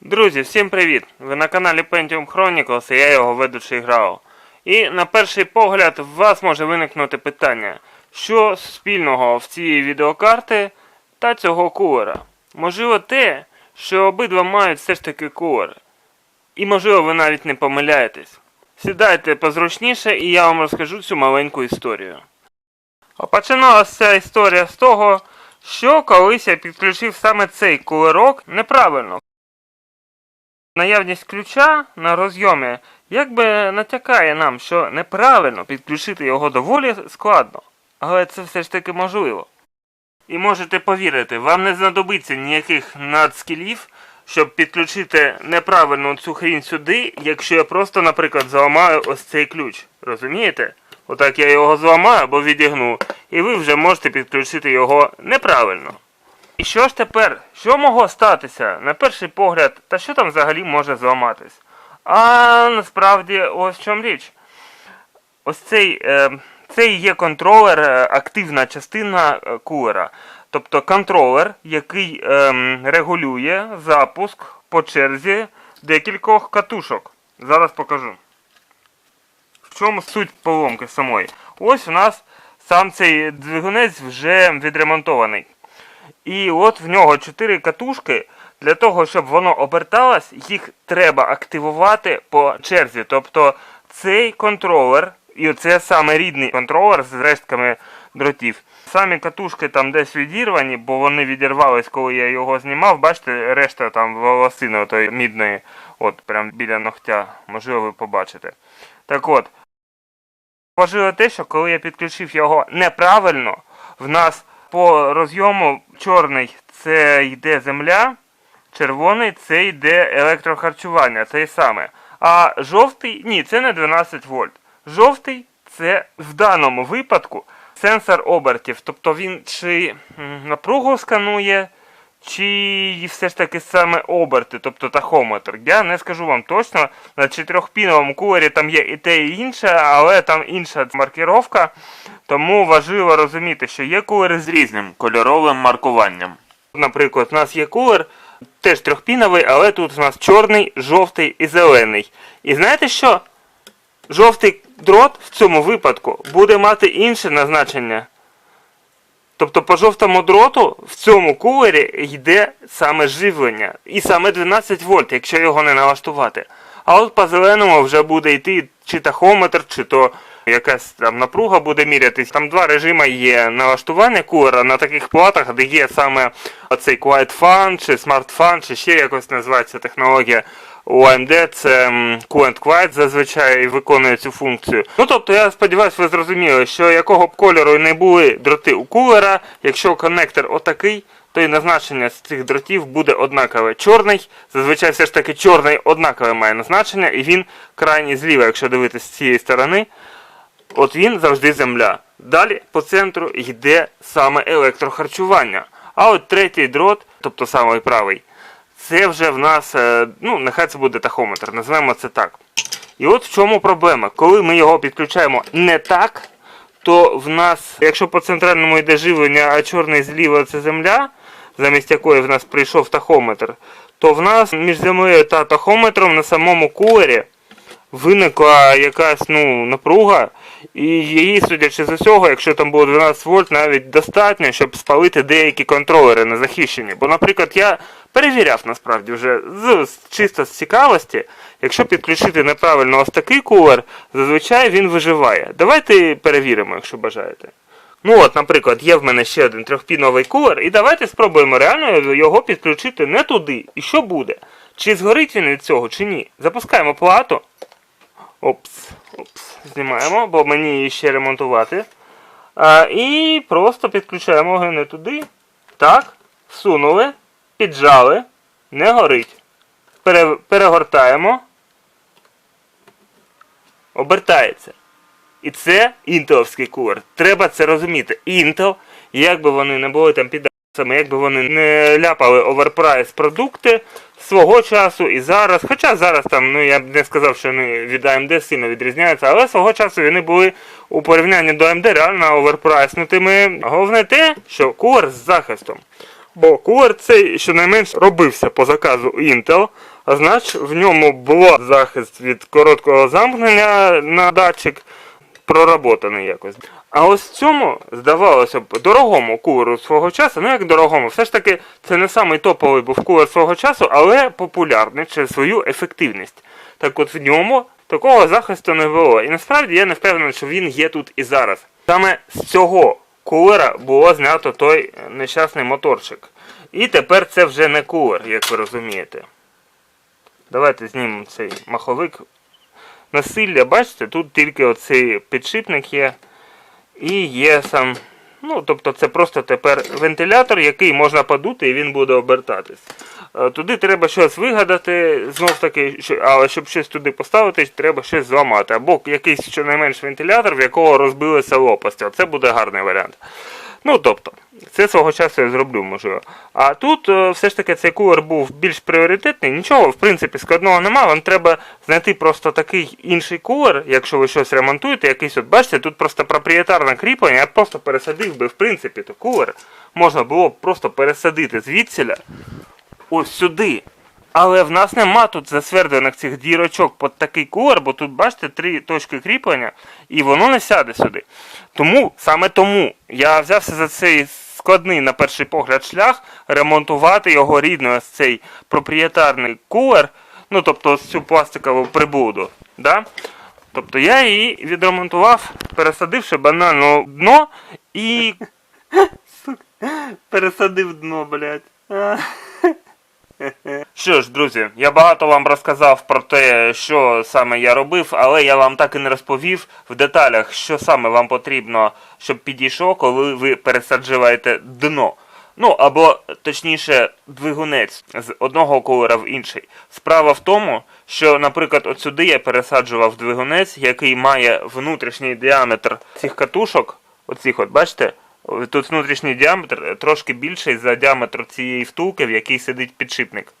Друзі, всім привіт! Ви на каналі Pentium Chronicles і я його ведучий Грау. І на перший погляд у вас може виникнути питання, що спільного в цієї відеокарти та цього кулера? Можливо те, що обидва мають все ж таки кулер. І можливо ви навіть не помиляєтесь. Сідайте позручніше і я вам розкажу цю маленьку історію. А починалася ця історія з того, що колись я підключив саме цей кулерок неправильно. Наявність ключа на розйомі якби натякає нам, що неправильно підключити його доволі складно, але це все ж таки можливо. І можете повірити, вам не знадобиться ніяких надскілів, щоб підключити неправильно цю хрінь сюди, якщо я просто, наприклад, зламаю ось цей ключ. Розумієте? Отак я його зламаю або відігну, і ви вже можете підключити його неправильно. І що ж тепер? Що могло статися на перший погляд, та що там взагалі може зламатись? А насправді ось в чому річ. Ось цей, е, цей є контролер, е, активна частина е, кулера. Тобто контролер, який ем, регулює запуск по черзі декількох катушок. Зараз покажу. В чому суть поломки самої? Ось у нас сам цей двигунець вже відремонтований. І от в нього 4 катушки. Для того, щоб воно оберталось, їх треба активувати по черзі. Тобто цей контролер, і це саме рідний контролер з рештками дротів. Самі катушки там десь відірвані, бо вони відірвались, коли я його знімав. Бачите, решта там волосини отої мідної, от прям біля ногтя, можливо, ви побачите. Так от, важливо те, що коли я підключив його неправильно, в нас по розйому чорний це йде земля, червоний це йде електрохарчування, це саме. А жовтий, ні, це не 12 вольт. Жовтий це в даному випадку сенсор обертів. Тобто він чи напругу сканує, чи все ж таки саме оберти, тобто тахометр. Я не скажу вам точно, на чотирьохпіновому кулері там є і те, і інше, але там інша маркіровка. Тому важливо розуміти, що є кулери з різним кольоровим маркуванням. Наприклад, у нас є кулер, теж трьохпіновий, але тут у нас чорний, жовтий і зелений. І знаєте що? Жовтий дрот в цьому випадку буде мати інше назначення. Тобто по жовтому дроту в цьому кулері йде саме живлення. І саме 12 вольт, якщо його не налаштувати. А от по зеленому вже буде йти чи тахометр, чи то якась там напруга буде мірятись. Там два режими є налаштування кулера на таких платах, де є саме оцей Quiet Fan, чи Smart Fan, чи ще якось називається технологія. У AMD це Coolant Quiet зазвичай виконує цю функцію. Ну тобто я сподіваюся, ви зрозуміли, що якого б кольору не були дроти у кулера, якщо коннектор отакий, то і назначення з цих дротів буде однакове. Чорний, зазвичай все ж таки чорний однакове має назначення, і він крайній зліва, якщо дивитися з цієї сторони, от він завжди земля. Далі по центру йде саме електрохарчування. А от третій дрот, тобто самий правий, це вже в нас, е, ну, нехай це буде тахометр, називаємо це так. І от в чому проблема. Коли ми його підключаємо не так, то в нас, якщо по центральному йде живлення, а чорний зліва це земля, замість якої в нас прийшов тахометр, то в нас між землею та тахометром на самому кулері виникла якась ну, напруга, і її, судячи з усього, якщо там було 12 вольт, навіть достатньо, щоб спалити деякі контролери не захищені. Бо, наприклад, я перевіряв насправді вже з- чисто з цікавості, якщо підключити неправильно ось такий кулер, зазвичай він виживає. Давайте перевіримо, якщо бажаєте. Ну от, наприклад, є в мене ще один трьохпіновий кулер, і давайте спробуємо реально його підключити не туди. І що буде? Чи згорить він від цього, чи ні? Запускаємо плату. Опс, опс, знімаємо, бо мені її ще ремонтувати. А, і просто підключаємо його туди. Так, всунули, піджали, не горить. Пере, перегортаємо. Обертається. І це інтеловський кулер. Треба це розуміти. Intel, як би вони не були там під як би вони не ляпали оверпрайс продукти свого часу і зараз. Хоча зараз там, ну я б не сказав, що вони від AMD сильно відрізняються, але свого часу вони були у порівнянні до AMD реально оверпрайснутими. Головне те, що кулер з захистом. Бо кулер цей щонайменш робився по заказу Intel, а значить в ньому було захист від короткого замкнення на датчик, проработаний якось. А ось цьому, здавалося б, дорогому кулеру свого часу, ну як дорогому, все ж таки це не самий топовий був кулер свого часу, але популярний через свою ефективність. Так от в ньому такого захисту не було. І насправді я не впевнений, що він є тут і зараз. Саме з цього кулера було знято той нещасний моторчик. І тепер це вже не кулер, як ви розумієте. Давайте знімемо цей маховик. Насилля, бачите, тут тільки оцей підшипник є. І є сам. Ну, тобто це просто тепер вентилятор, який можна подути і він буде обертатись. Е, Туди треба щось вигадати, знов таки, але щоб щось туди поставити, треба щось зламати. Або якийсь щонайменш вентилятор, в якого розбилися лопасті. Оце буде гарний варіант. Ну, тобто, це свого часу я зроблю, можливо. А тут е, все ж таки цей кулер був більш пріоритетний. Нічого, в принципі, складного немає. Вам треба знайти просто такий інший кулер, якщо ви щось ремонтуєте, якийсь, от бачите, тут просто проприєтарне кріплення, я просто пересадив би, в принципі, то кулер можна було б просто пересадити звідсіля ось сюди. Але в нас нема тут засвердлених цих дірочок під такий кулер, бо тут, бачите, три точки кріплення, і воно не сяде сюди. Тому, саме тому, я взявся за цей складний, на перший погляд, шлях ремонтувати його рідно, цей проприєтарний кулер, ну тобто цю пластикову прибуду. Да? Тобто я її відремонтував, пересадивши банально дно і. Пересадив дно, блядь. Що ж, друзі, я багато вам розказав про те, що саме я робив, але я вам так і не розповів в деталях, що саме вам потрібно, щоб підійшло, коли ви пересаджуєте дно. Ну або точніше, двигунець з одного кулера в інший. Справа в тому, що, наприклад, от сюди я пересаджував двигунець, який має внутрішній діаметр цих катушок. Оцих, от бачите, тут внутрішній діаметр трошки більший за діаметр цієї втулки, в якій сидить підшипник.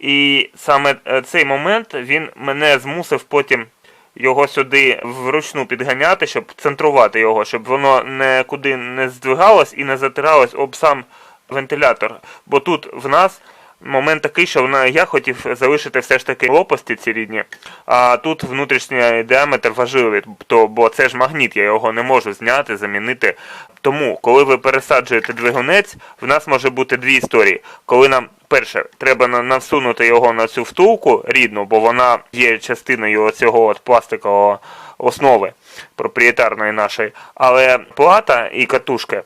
І саме е, цей момент він мене змусив потім його сюди вручну підганяти, щоб центрувати його, щоб воно нікуди не здвигалось і не затиралось об сам вентилятор. Бо тут в нас момент такий, що вона, я хотів залишити все ж таки лопасті ці рідні, а тут внутрішній діаметр важливий, то, бо це ж магніт, я його не можу зняти, замінити. Тому, коли ви пересаджуєте двигунець, в нас може бути дві історії. Коли нам перше треба на- навсунути його на цю втулку рідну, бо вона є частиною цього пластикового основи проприєтарної нашої, але плата і катушка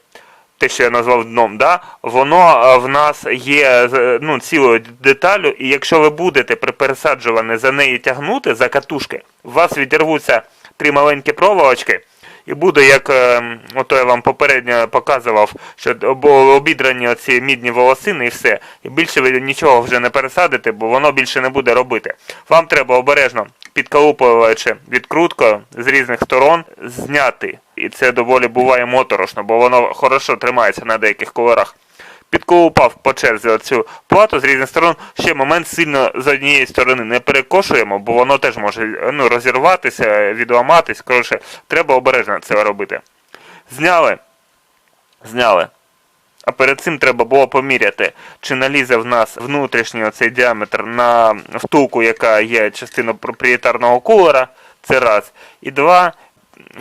те, що я назвав дном, да, воно е, в нас є ну, цілою деталю, і якщо ви будете при пересаджуванні за неї тягнути, за катушки, у вас відірвуться три маленькі проволочки, і буде, як е, ото я вам попередньо показував, що обідрані оці мідні волосини і все. І більше ви нічого вже не пересадите, бо воно більше не буде робити. Вам треба обережно, підколупуючи відкруткою з різних сторон, зняти. І це доволі буває моторошно, бо воно хорошо тримається на деяких кольорах. Підколупав по черзі оцю плату з різних сторон. Ще момент сильно з однієї сторони не перекошуємо, бо воно теж може ну, розірватися, відламатись. Коротше, треба обережно це робити. Зняли. Зняли. А перед цим треба було поміряти, чи налізе в нас внутрішній оцей діаметр на втулку, яка є частиною проприєтарного кулера. Це раз. І два.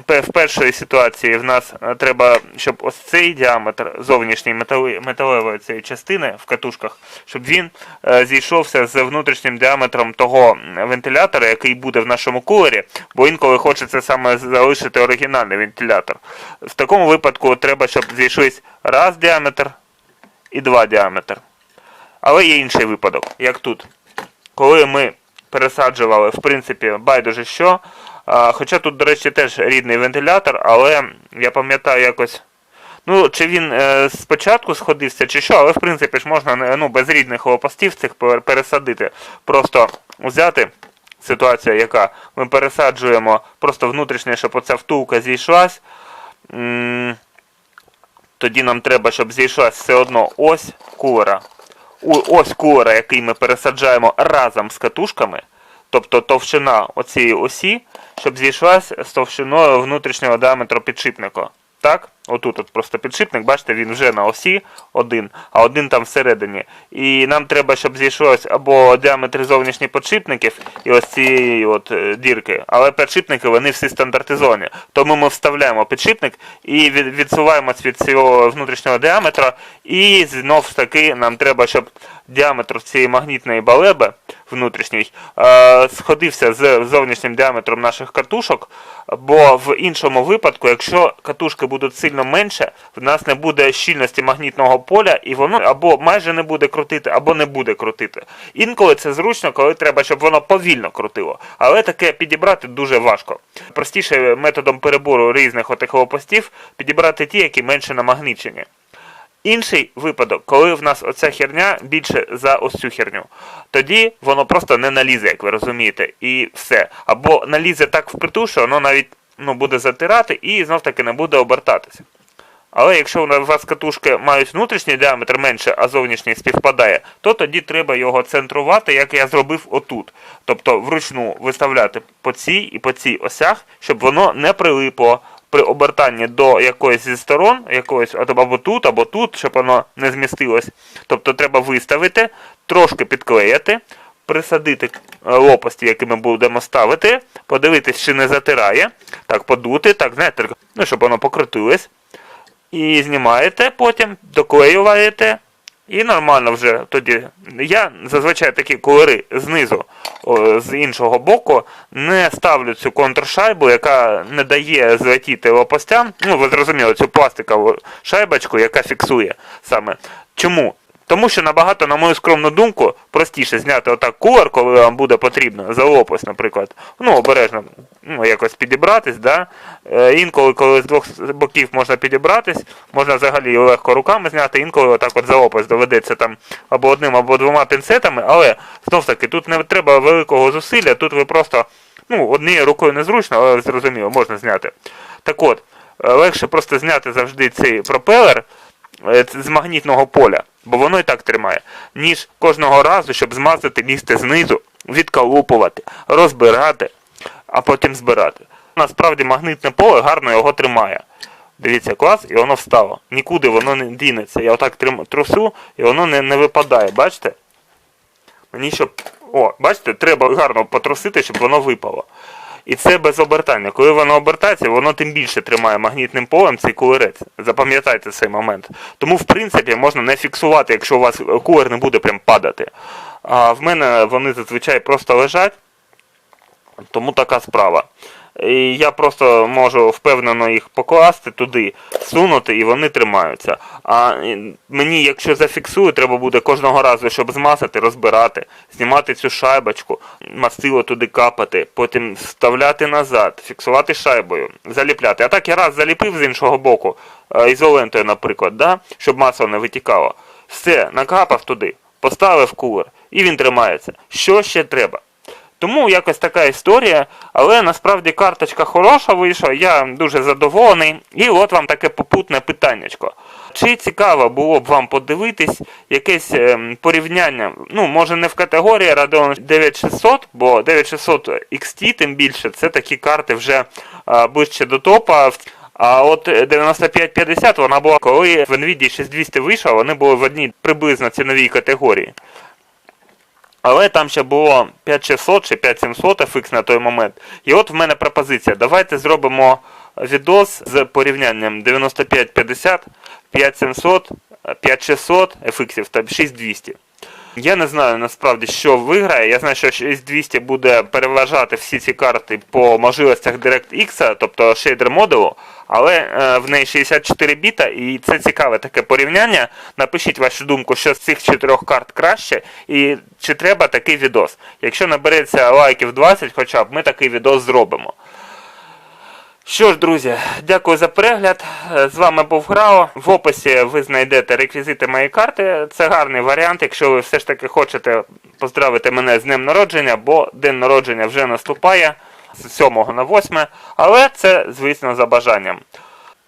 В першій ситуації в нас е, треба, щоб ось цей діаметр зовнішньої металевої цієї частини в катушках, щоб він е, зійшовся з внутрішнім діаметром того вентилятора, який буде в нашому кулері, бо інколи хочеться саме залишити оригінальний вентилятор. В такому випадку треба, щоб зійшлись раз діаметр і два діаметр. Але є інший випадок, як тут. Коли ми пересаджували, в принципі, байдуже що. Хоча тут, до речі, теж рідний вентилятор, але я пам'ятаю якось. Ну, чи він е, спочатку сходився, чи що, але в принципі ж можна ну, без рідних лопастів цих пересадити. Просто взяти ситуація, яка ми пересаджуємо просто внутрішнє, щоб оця втулка зійшлась. Тоді нам треба, щоб зійшлась все одно ось кулера. Ось кулера, який ми пересаджаємо разом з катушками, тобто товщина оцієї осі, щоб зійшлась з товщиною внутрішнього діаметру підшипника. Так? Отут от просто підшипник, бачите, він вже на осі один, а один там всередині. І нам треба, щоб зійшлось або діаметр зовнішніх підшипників і ось цієї от е, дірки, але підшипники вони всі стандартизовані. Тому ми вставляємо підшипник і відсуваємось від цього внутрішнього діаметра. І знов таки нам треба, щоб діаметр цієї магнітної балеби внутрішній е, сходився з зовнішнім діаметром наших катушок, бо в іншому випадку, якщо катушки будуть сильно менше, в нас не буде щільності магнітного поля, і воно або майже не буде крутити, або не буде крутити. Інколи це зручно, коли треба, щоб воно повільно крутило. Але таке підібрати дуже важко. Простіше методом перебору різних отих лопастів підібрати ті, які менше намагничені. Інший випадок, коли в нас оця херня більше за ось цю херню, тоді воно просто не налізе, як ви розумієте, і все. Або налізе так впритул, що воно навіть ну, буде затирати і знов таки не буде обертатися. Але якщо у вас катушки мають внутрішній діаметр менше, а зовнішній співпадає, то тоді треба його центрувати, як я зробив отут. Тобто вручну виставляти по цій і по цій осях, щоб воно не прилипло при обертанні до якоїсь зі сторон, якоїсь або тут, або тут, щоб воно не змістилось. Тобто треба виставити, трошки підклеїти, присадити е, лопасті, які ми будемо ставити, подивитись, чи не затирає, так подути, так, знаєте, ну, щоб воно покрутилось. І знімаєте потім, доклеюєте, і нормально вже тоді. Я зазвичай такі кольори знизу, о, з іншого боку, не ставлю цю контршайбу, яка не дає злетіти лопастям. Ну, ви зрозуміли, цю пластикову шайбочку, яка фіксує саме. Чому? Тому що набагато, на мою скромну думку, простіше зняти отак кулер, коли вам буде потрібно, за лопасть, наприклад. Ну, обережно ну, якось підібратись, да? Е, інколи, коли з двох боків можна підібратись, можна взагалі легко руками зняти, інколи отак от за лопасть доведеться там або одним, або двома пінцетами, але знов таки тут не треба великого зусилля, тут ви просто ну, однією рукою незручно, але зрозуміло, можна зняти. Так от, е, легше просто зняти завжди цей пропелер е, з магнітного поля, бо воно і так тримає, ніж кожного разу, щоб змазати лізти знизу, відколупувати, розбирати, а потім збирати. Насправді магнітне поле гарно його тримає. Дивіться, клас, і воно встало. Нікуди воно не дінеться. Я отак трусу, і воно не, не випадає, бачите? Мені щоб. О, бачите, треба гарно потрусити, щоб воно випало. І це без обертання. Коли воно обертається, воно тим більше тримає магнітним полем цей кулерець. Запам'ятайте цей момент. Тому, в принципі, можна не фіксувати, якщо у вас кулер не буде прям падати. А в мене вони зазвичай просто лежать, тому така справа. І я просто можу впевнено їх покласти туди, сунути, і вони тримаються. А мені, якщо зафіксую, треба буде кожного разу, щоб змазати, розбирати, знімати цю шайбочку, мастило туди капати, потім вставляти назад, фіксувати шайбою, заліпляти. А так я раз заліпив з іншого боку, е, ізолентою, наприклад, да? щоб масло не витікало. Все, накапав туди, поставив кулер, і він тримається. Що ще треба? Тому якось така історія, але насправді карточка хороша вийшла, я дуже задоволений. І от вам таке попутне питаннячко. Чи цікаво було б вам подивитись якесь ем, порівняння, ну, може не в категорії Radeon 9600, бо 9600 XT, тим більше, це такі карти вже ближче до топа. А от 9550 вона була, коли в Nvidia 6200 вийшла, вони були в одній приблизно ціновій категорії. Але там ще було 5600 чи 5700 FX на той момент. І от в мене пропозиція. Давайте зробимо відос з порівнянням 9550, 5700, 5600 FX та 6200. Я не знаю насправді, що виграє. Я знаю, що 6200 буде переважати всі ці карти по можливостях DirectX, тобто шейдер модулу, але е, в неї 64 біта, і це цікаве таке порівняння. Напишіть вашу думку, що з цих чотирьох карт краще, і чи треба такий відос. Якщо набереться лайків 20, хоча б ми такий відос зробимо. Що ж, друзі, дякую за перегляд. Е, З вами був Грао. В описі ви знайдете реквізити моєї карти. Це гарний варіант, якщо ви все ж таки хочете поздравити мене з днем народження, бо день народження вже наступає з 7 на 8, але це, звісно, за бажанням.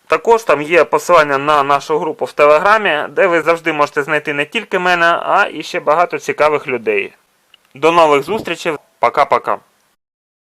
Також там є посилання на нашу групу в Телеграмі, де ви завжди можете знайти не тільки мене, а і ще багато цікавих людей. До нових зустрічей. Пока-пока.